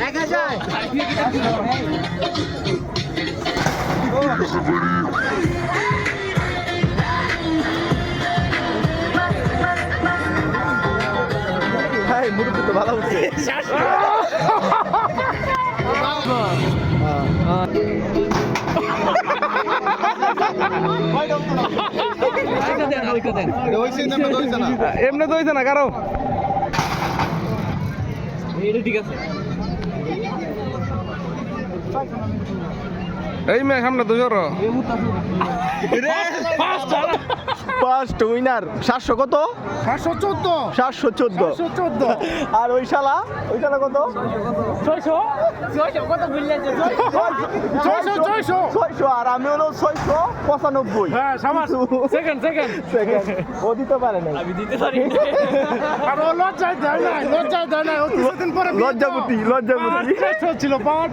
দেখা যায়। ভাই মুরুখ তো ভালো হচ্ছে। এমনি তো হয়েছে না কারও? ঠিক আছে। এই মেয়ে সামনে তো জোর। ফার্স্ট উইনার সাতশো কত? সাতশো চোদ্দ। সাতশো চোদ্দ। চোদ্দ। আর ওই শালা ওই শালা কত? ছয়শো। ছয়শো ছয়শো? আর আমি হলো ছয়শো পঁচানব্বই। হ্যাঁ সামাস সেকেন্ড সেকেন্ড Second. ও দিতে পারে না আর ও লজ্জায় দেয় নাই লজ্জায় দেয় নাই। ও কিছুদিন পরে। লজ্জাপতি লজ্জাপতি পাওয়ার